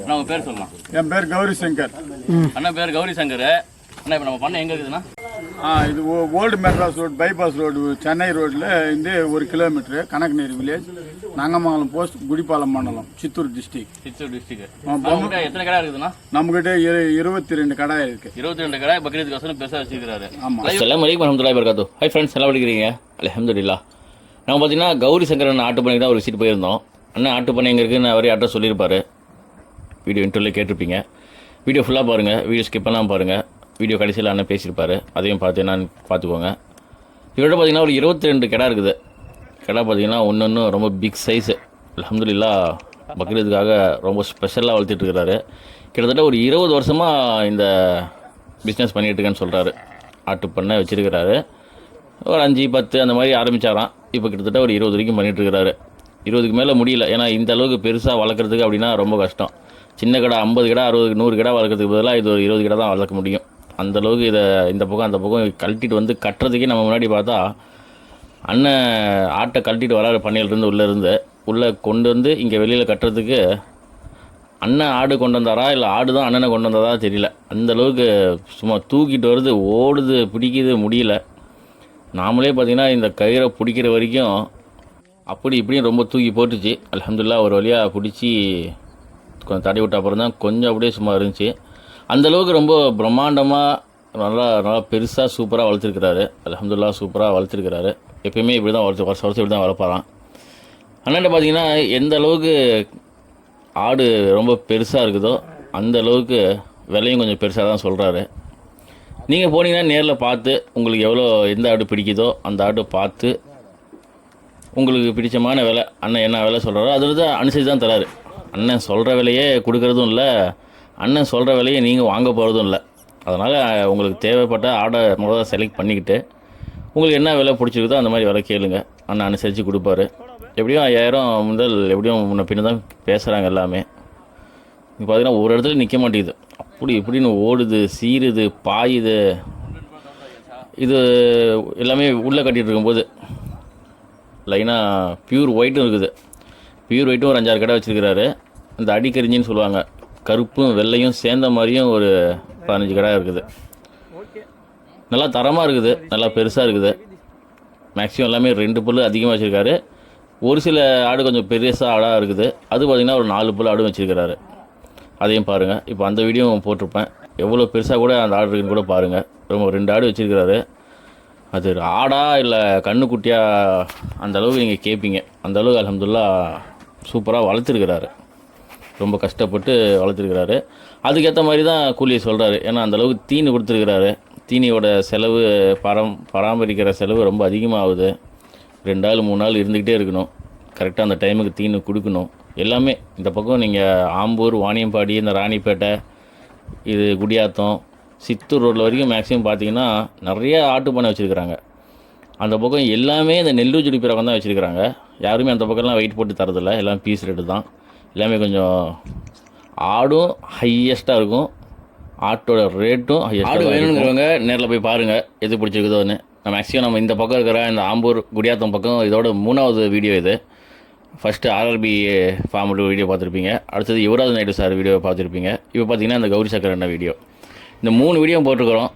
நான் உங்க பேர் சொல்லலாம் என் பேர் கௌரி சங்கர். அண்ணா பேர் கௌரி சங்கர். அண்ணா இப்போ நம்ம பண்ண எங்க இருக்குதுண்ணா? ஆ இது ஓ- old Madras road bypass road Chennai ரோட்டில் இருந்து ஒரு kilometre Kanakkuneri village Nangamangalam post Gudipalam மண்டலம் சித்தூர் டிஸ்ட்ரிக்ட் சித்தூர் டிஸ்ட்ரிக்ட் ஆ, நம்மகிட்ட எத்தனை கடை இருக்குதுண்ணா? நம்மகிட்ட இரு இருபத்தி ரெண்டு கடை இருக்கு. இருபத்தி ரெண்டு கடை பக்ரீத் கோசரம் பெருசாக வச்சிருக்காரு ஆமாம் அஸ்லாம் வலைக்கம் வரமத்துல்லாஹி வரகாத்து ஹை ஃப்ரெண்ட்ஸ் எல்லாம் படிக்கிறீங்க? அலமதுல்லா நம்ம பார்த்தீங்கன்னா கௌரி சங்கர் அண்ணன் ஆட்டு பண்ணி தான் ஒரு விசிட் போயிருந்தோம். அண்ணன் ஆட்டு பண்ணி எங்கே இருக்குன்னு அவரே அட்ரஸ் சொல்லியிருப்பாரு. வீடியோ இன்டர்வியூ கேட்டிருப்பீங்க. வீடியோ ஃபுல்லாக பாருங்கள் வீடியோ ஸ்கிப் பண்ணாமல் பாருங்கள் வீடியோ கடைசியில் அண்ணன் பேசியிருப்பாரு. அதையும் பார்த்து என்னன்னு பார்த்துக்கோங்க. இவரோட பார்த்தீங்கன்னா ஒரு இருபத்தி ரெண்டு கிடா இருக்குது. கிடா பார்த்தீங்கன்னா ஒன்று ஒன்று ரொம்ப பிக் சைஸு அலமதுல்லா பக்ரீதுக்காக ரொம்ப ஸ்பெஷலாக வளர்த்துட்டு இருக்கிறாரு. கிட்டத்தட்ட ஒரு இருபது வருஷமாக இந்த பிஸ்னஸ் பண்ணிகிட்ருக்கேன்னு சொல்கிறாரு ஆட்டு பண்ணை வச்சிருக்கிறாரு. ஒரு அஞ்சு பத்து அந்த மாதிரி ஆரம்பிச்சாராம். இப்போ கிட்டத்தட்ட ஒரு இருபது வரைக்கும் பண்ணிகிட்ருக்கிறாரு இருபதுக்கு மேலே முடியல. ஏன்னா இந்த அளவுக்கு பெருசாக வளர்க்குறதுக்கு அப்படின்னா ரொம்ப கஷ்டம். சின்ன கடை ஐம்பது கடை அறுபது நூறு கடை வளர்க்குறதுக்கு பதிலாக இது ஒரு இருபது கடை தான் வளர்க்க முடியும். அந்தளவுக்கு இதை இந்த பக்கம் அந்த பக்கம் கழட்டிட்டு வந்து கட்டுறதுக்கே நம்ம முன்னாடி பார்த்தா அண்ணன் ஆட்டை கழட்டிட்டு வராரு பண்ணையிலிருந்து உள்ளே இருந்து. உள்ளே கொண்டு வந்து இங்கே வெளியில் கட்டுறதுக்கு அண்ணன் ஆடு கொண்டு வந்தாரா இல்லை ஆடு தான் அண்ணனை கொண்டு வந்ததா தெரியல. அந்த அளவுக்கு சும்மா தூக்கிட்டு வருது ஓடுது பிடிக்குது முடியல. நாமளே பார்த்திங்கன்னா இந்த கயிறை பிடிக்கிற வரைக்கும் அப்படி இப்படியும் ரொம்ப தூக்கி போட்டுச்சு. அலமதுல்லா ஒரு வழியாக பிடிச்சி கொஞ்சம் தடை விட்ட அப்புறம் தான் கொஞ்சம் அப்படியே சும்மா இருந்துச்சு. அந்தளவுக்கு ரொம்ப பிரம்மாண்டமாக நல்லா நல்லா பெருசாக சூப்பராக வளர்த்துருக்கிறாரு. அலமதுல்லா சூப்பராக வளர்த்துருக்கிறாரு. எப்பயுமே இப்படி தான் வளர்த்து வருஷம் வருஷம் இப்படி தான் வளர்ப்பாராம். அண்ணன் பார்த்தீங்கன்னா எந்த அளவுக்கு ஆடு ரொம்ப பெருசாக இருக்குதோ அந்த அளவுக்கு விலையும் கொஞ்சம் பெருசாக தான் சொல்கிறாரு நீங்கள் போனீங்கன்னா நேரில் பார்த்து உங்களுக்கு எவ்வளோ எந்த ஆடு பிடிக்குதோ அந்த ஆடு பார்த்து உங்களுக்கு பிடிச்சமான விலை அண்ணன் என்ன விலை சொல்கிறாரோ அதில் தான் அனுசரித்து தான் தராரு. அண்ணன் சொல்கிற விலையே கொடுக்கறதும் இல்லை அண்ணன் சொல்கிற விலையை நீங்கள் வாங்க போகிறதும் இல்லை. அதனால் உங்களுக்கு தேவைப்பட்ட ஆர்டர் முதல்ல செலக்ட் பண்ணிக்கிட்டு உங்களுக்கு என்ன விலை பிடிச்சிருக்குதோ அந்த மாதிரி விலை கேளுங்க. அண்ணன் அனுசரித்து கொடுப்பாரு. எப்படியும் ஐயாயிரம் முதல் எப்படியும் முன்ன பின்ன தான் பேசுகிறாங்க எல்லாமே. இங்கே பார்த்தீங்கன்னா ஒரு இடத்துல நிற்க மாட்டேங்குது. அப்படி இப்படின்னு ஓடுது சீருது பாயுது. இது எல்லாமே உள்ளே கட்டிகிட்டு இருக்கும்போது லைனாக பியூர் ஒயிட்டும் இருக்குது. பியூர் ஒயிட்டும் ஒரு அஞ்சாறு கடை வச்சுருக்கிறாரு. இந்த அடிக்கரிஞ்சின்னு சொல்லுவாங்க. கருப்பும் வெள்ளையும் சேர்ந்த மாதிரியும் ஒரு பதினஞ்சு கடை இருக்குது. நல்லா தரமாக இருக்குது. நல்லா பெருசாக இருக்குது. மேக்ஸிமம் எல்லாமே ரெண்டு புல் அதிகமாக வச்சுருக்காரு. ஒரு சில ஆடு கொஞ்சம் பெருசாக ஆடாக இருக்குது. அது பார்த்திங்கன்னா ஒரு நாலு புல் ஆடும் வச்சுருக்கிறாரு. அதையும் பாருங்கள் இப்போ அந்த வீடியோவும் போட்டிருப்பேன். எவ்வளோ பெருசாக கூட அந்த ஆடு இருக்குன்னு கூட பாருங்கள் ரொம்ப ரெண்டு ஆடு வச்சுருக்கிறாரு. அது ஆடா இல்லை கண்ணுக்குட்டியாக அந்தளவுக்கு நீங்கள் கேட்பீங்க அந்தளவுக்கு அலமதுல்லா சூப்பராக வளர்த்துருக்கிறாரு. ரொம்ப கஷ்டப்பட்டு வளர்த்துருக்கிறாரு. அதுக்கேற்ற மாதிரி தான் கூலியை சொல்கிறாரு ஏன்னா அந்தளவுக்கு தீனி கொடுத்துருக்கிறாரு. தீனியோட செலவு பரம் பராமரிக்கிற செலவு ரொம்ப அதிகமாகுது. ரெண்டு நாள் மூணு நாள் இருந்துக்கிட்டே இருக்கணும். கரெக்டாக அந்த டைமுக்கு தீனி கொடுக்கணும். எல்லாமே இந்த பக்கம் நீங்கள் ஆம்பூர் வாணியம்பாடி இந்த ராணிப்பேட்டை இது குடியாத்தம் சித்தூர் ரோட்டில் வரைக்கும் மேக்ஸிமம் பார்த்தீங்கன்னா நிறைய ஆட்டு பண்ணை வச்சுருக்கிறாங்க. அந்த பக்கம் எல்லாமே இந்த நெல்லூர் பக்கம் தான் வச்சுருக்கிறாங்க. யாருமே அந்த பக்கம்லாம் வெயிட் போட்டு தரதில்ல. எல்லாம் பீஸ் ரேட்டு தான். எல்லாமே கொஞ்சம் ஆடும் ஹையஸ்ட்டாக இருக்கும். ஆட்டோட ரேட்டும் ஆடு வேணுங்கிறவங்க நேரில் போய் பாருங்கள் எது பிடிச்சிருக்குதோன்னு மேக்ஸிமம் நம்ம இந்த பக்கம் இருக்கிற இந்த ஆம்பூர் குடியாத்தம் பக்கம் இதோட மூணாவது வீடியோ இது. ஃபஸ்ட்டு ஆர்ஆர்பி ஃபார்மோட வீடியோ பார்த்துருப்பீங்க. அடுத்தது யுவராஜ் நாயுடு சார் வீடியோ பார்த்துருப்பீங்க. இப்போ பார்த்தீங்கன்னா இந்த கௌரி சக்கர அண்ணா வீடியோ இந்த மூணு வீடியோ போட்டிருக்கிறோம்.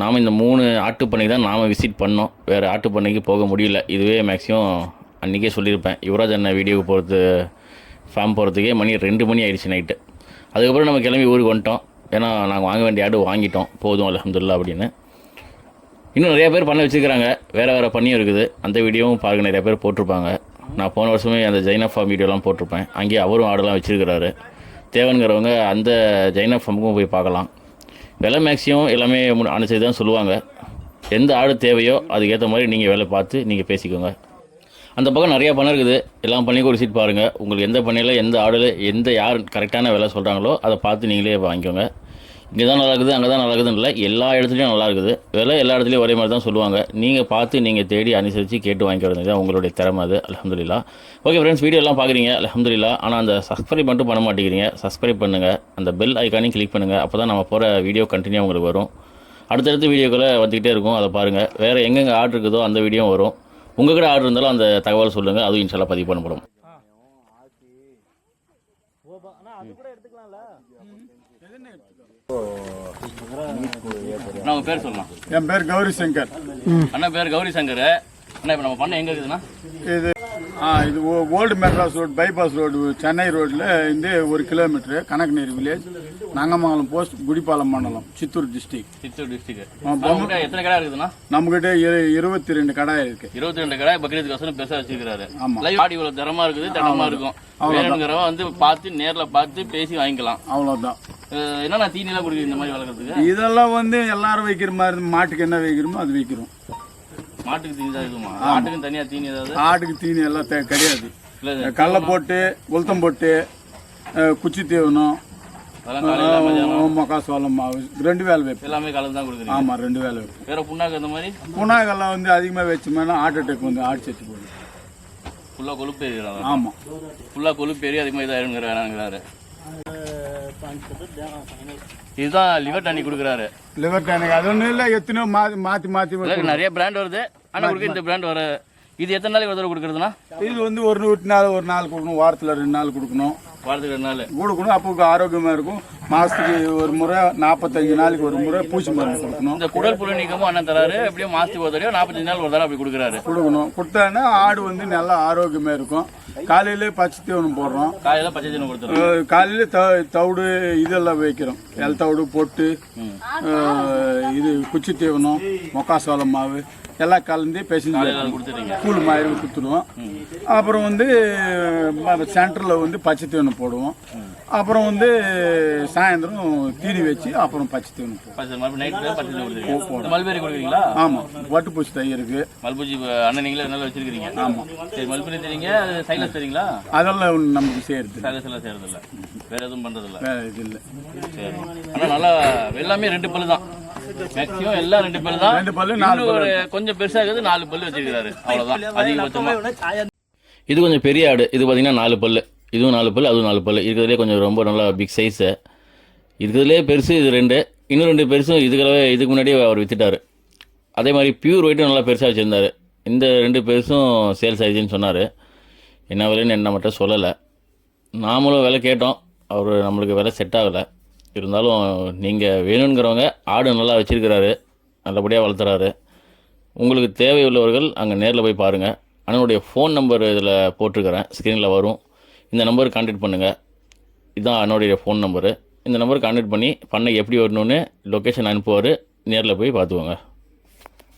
நாம் இந்த மூணு ஆட்டுப்பண்ணைக்கு தான் நாம் விசிட் பண்ணோம். வேறு ஆட்டுப்பண்ணைக்கு போக முடியல. இதுவே மேக்ஸிமம் அன்றைக்கே சொல்லியிருப்பேன். யுவராஜ் அண்ணன் வீடியோக்கு போகிறது ஃபார்ம் போகிறதுக்கே மணி ரெண்டு மணி ஆயிடுச்சு நைட்டு அதுக்கப்புறம் நம்ம கிளம்பி ஊருக்கு வந்துட்டோம். ஏன்னா நாங்கள் வாங்க வேண்டிய ஆடு வாங்கிட்டோம். போதும் அலமதுல்லா அப்படின்னு. இன்னும் நிறைய பேர் பண்ண வச்சுருக்கிறாங்க. வேறு வேறு பண்ணியும் இருக்குது. அந்த வீடியோவும் பார்க்க நிறைய பேர் போட்டிருப்பாங்க. நான் போன வருஷமே அந்த ஜைனா ஃபார்ம் வீடியோலாம் போட்டிருப்பேன். அங்கேயே அவரும் ஆடெல்லாம் வச்சுருக்கிறாரு. தேவனுங்கிறவங்க அந்த ஜைனா ஃபார்முக்கும் போய் பார்க்கலாம். விலை மேக்ஸிமம் எல்லாமே அனுசரித்து தான் சொல்லுவாங்க. எந்த ஆடு தேவையோ அதுக்கேற்ற மாதிரி நீங்கள் வேலை பார்த்து நீங்கள் பேசிக்கோங்க. அந்த பக்கம் நிறையா பண்ணை இருக்குது. எல்லாம் பண்ணிக்கும் ஒரு சீட் பாருங்கள் உங்களுக்கு எந்த பண்ணையில் எந்த ஆடில் எந்த யார் கரெக்டான விலை சொல்கிறாங்களோ அதை பார்த்து நீங்களே வாங்கிக்கோங்க. இங்கே தான் நல்லா இருக்குது அங்கே தான் நல்லா இருக்குதுன்னு இல்லை எல்லா இடத்துலையும் நல்லா இருக்குது விலை எல்லா இடத்துலையும் ஒரே மாதிரி தான் சொல்லுவாங்க நீங்கள் பார்த்து நீங்கள் தேடி அனுசரித்து கேட்டு வாங்கிக்கிறது தான் உங்களுடைய திறமை அது அலமதுல்லா ஓகே ஃப்ரெண்ட்ஸ் வீடியோ எல்லாம் பார்க்குறீங்க அலமதுல்லா ஆனால் அந்த சப்ஸ்கிரைப் மட்டும் பண்ண மாட்டேங்கிறீங்க சப்ஸ்கிரைப் பண்ணுங்கள் அந்த பெல் ஐக்கானையும் கிளிக் பண்ணுங்கள் அப்போ தான் நம்ம போகிற வீடியோ கண்டினியூ உங்களுக்கு வரும் அடுத்தடுத்த வீடியோக்களை வந்துக்கிட்டே இருக்கும் அதை பாருங்கள் வேறு எங்கெங்கே ஆர்டர் இருக்குதோ அந்த வீடியோ வரும் உங்கள் கூட ஆர்டர் இருந்தாலும் அந்த தகவல் சொல்லுங்கள் அதுவும் இன்ஷால்லாம் பதிவு பண்ணப்படும் நம்ம பேர் சொல்லலாம் என் பேர் கௌரி சங்கர். அண்ணா பேர் கௌரி சங்கர். அண்ணா இப்போ நம்ம பண்ண எங்கே இருக்குதுண்ணா? இது இது old Madras road bypass road Chennai ரோட்டில் இருந்து ஒரு kilometre Kanakkuneri village Nangamangalam post Gudipalam மண்டலம் சித்தூர் டிஸ்ட்ரிக்ட் சித்தூர் நம்மகிட்ட எத்தனை கடை நம்மகிட்ட இரு- இருபத்தி ரெண்டு கடை இருக்கு. இருபத்தி ரெண்டு கடை பக்ரீத் கோசரம் பெருசா வச்சிருக்காரு ஆமா. லைவ் ஆடி இவ்வளவு தரமா இருக்குது தரமா இருக்கும். வேணுங்கிறவ வந்து பார்த்து நேர்ல பார்த்து பேசி வாங்கிக்கலாம். அவ்வளோதான் அஹ் என்னண்ணா தீனி எல்லாம் கொடுக்குறீங்க இந்த மாதிரி வளர்க்கறதுக்கு? இதெல்லாம் வந்து எல்லாரும் வைக்கிற மாதிரி மாட்டுக்கு என்ன வைக்கிறோமோ அது வைக்கிறோம். மாட்டுக்கு தீனி தான் இருக்குமா? மாட்டுக்கு தனியா தீனி ஏதாவது? ஆட்டுக்கு தீனி எல்லாம் தே- கிடையாது. கடலை போட்டு உளுத்தம் போட்டு குச்சி தீவனம் மக்காசோளம் மாவு ரெண்டு வேலை வைப்போம். எல்லாமே கலந்து தான் கொடுக்குறீங்க? ஆமாம் ரெண்டு வேலை வைப்போம். வேற புண்ணாக்கு அந்த மாதிரி? புண்ணாக்கெல்லாம் வந்து அதிகமாக வச்சோம்னா ஹார்ட் அட்டாக் வந்து ஆட் செத்து போயிடும் ஃபுல்லா கொழுப்பு ஏறிடுறாங்க. ஆமாம் ஃபுல்லா கொழுப்பு ஏறி அதிகமாக இதாயிருங்கிற வேணாங்கிறாரு இதுதான் லிவர் டானிக் கொடுக்குறாரு. லிவர் டேனுக்கு அது ஒன்றும் இல்லை எத்தனையோ மாற்றி மாற்றி மாற்றி நிறைய பிராண்ட் வருது. ஆனா கொடுக்க இந்த பிராண்ட் வர இது எத்தனை நாளைக்கு ஒரு தடவை கொடுக்குறதுனா இது வந்து ஒரு நூற்றி நாள் ஒரு நாள் கொடுக்கணும் வாரத்தில் ரெண்டு நாள் கொடுக்கணும். வாரத்துக்கு ரெண்டு நாள் கொடுக்கணும் அப்போ ஆரோக்கியமாக இருக்கும். மாதத்துக்கு ஒரு முறை நாற்பத்தஞ்சு நாளைக்கு ஒரு முறை பூச்சி மருந்து கொடுக்கணும். இந்த குடல் புழு நீக்கமும் அண்ணன் தராரு எப்படியும் மாசத்துக்கு ஒரு தடவை நாற்பத்தஞ்சு நாள் ஒரு தடவை அப்படி கொடுக்குறாரு. கொடுக்கணும். கொடுத்தாங்கன்னா ஆடு வந்து நல்லா ஆரோக்கியமாக இருக்கும். காலையிலே பச்சை தீவனம் போடுறோம். காலையில பச்சை தீவனம் கொடுத்துருவோம் அஹ் காலையில த தவிடு இதெல்லாம் வைக்கிறோம். எல் தவிடு பொட்டு இது குச்சி தீவனம் மொக்காசோளம் மாவு எல்லாம் கலந்து பேசிஞ்சு அதை கொடுத்துறீங்க கூழ் மாதிரி கொடுத்துடுவோம் அப்புறம் வந்து சென்டரில் வந்து பச்சை தீவனம் போடுவோம். அப்புறம் வந்து சாயந்தரம் தீனி வச்சு அப்புறம் பச்சை தீவனம் மல்பெரி கொடுக்குறீங்களா? ஆமாம் வட்டுப்பூச்சி தை இருக்கு. மல்பூஜி அண்ணன் நீங்களே நல்லா வச்சிருக்கீங்க ஆமா. சரி மல்பெரி தெரியுங்க அது சைலஸ் தெரியுங்களா அதெல்லாம் ஒண்ணும் நமக்கு செய்யறது சைலஸ் எல்லாம் செய்யறது இல்ல வேற எதுவும் பண்றது இல்ல வேற இது இல்லை. சரி. ஆனா நல்லா எல்லாமே ரெண்டு பல்லு தான். மேக்ஸிமம் எல்லாம் ரெண்டு பல்லு தான். ரெண்டு பல்லு, நாலு ஒரு கொஞ்சம் பெருசா இருக்குது நாலு பல்லு வச்சிருக்காரு அவ்வளவுதான். அதிகபட்சமா சாயா இது கொஞ்சம் பெரிய ஆடு. இது பார்த்தீங்கன்னா நாலு பல்லு. இதுவும் நாலு பல்லு அதுவும் நாலு பல்லு. இருக்கிறதுலே கொஞ்சம் ரொம்ப நல்லா பிக் சைஸு இருக்கிறதுலே பெருசு இது ரெண்டு. இன்னும் ரெண்டு பெருசும் இதுக்கவே இதுக்கு முன்னாடியே அவர் வித்துட்டாரு. அதே மாதிரி பியூர் ஒயிட்டும் நல்லா பெருசாக வச்சுருந்தாரு. இந்த ரெண்டு பெருசும் சேல்ஸ் ஆயிடுச்சுன்னு சொன்னார். என்ன விலைன்னு என்ன மட்டும் சொல்லலை. நாமளும் விலை கேட்டோம். அவர் நம்மளுக்கு விலை செட் ஆகலை. இருந்தாலும் நீங்கள் வேணுங்கிறவங்க ஆடு நல்லா வச்சுருக்கிறாரு நல்லபடியாக வளர்த்துறாரு. உங்களுக்கு தேவையுள்ளவர்கள் அங்கே நேரில் போய் பாருங்கள் அண்ணனுடைய ஃபோன் நம்பர் இதில் போட்டிருக்கிறேன். ஸ்க்ரீனில் வரும். இந்த நம்பருக்கு கான்டாக்ட் பண்ணுங்கள் இதுதான் அண்ணனுடைய ஃபோன் நம்பரு இந்த நம்பருக்கு கான்டாக்ட் பண்ணி பண்ணை எப்படி வரணும்னு லொக்கேஷன் அனுப்புவார். நேரில் போய் பார்த்துக்கோங்க.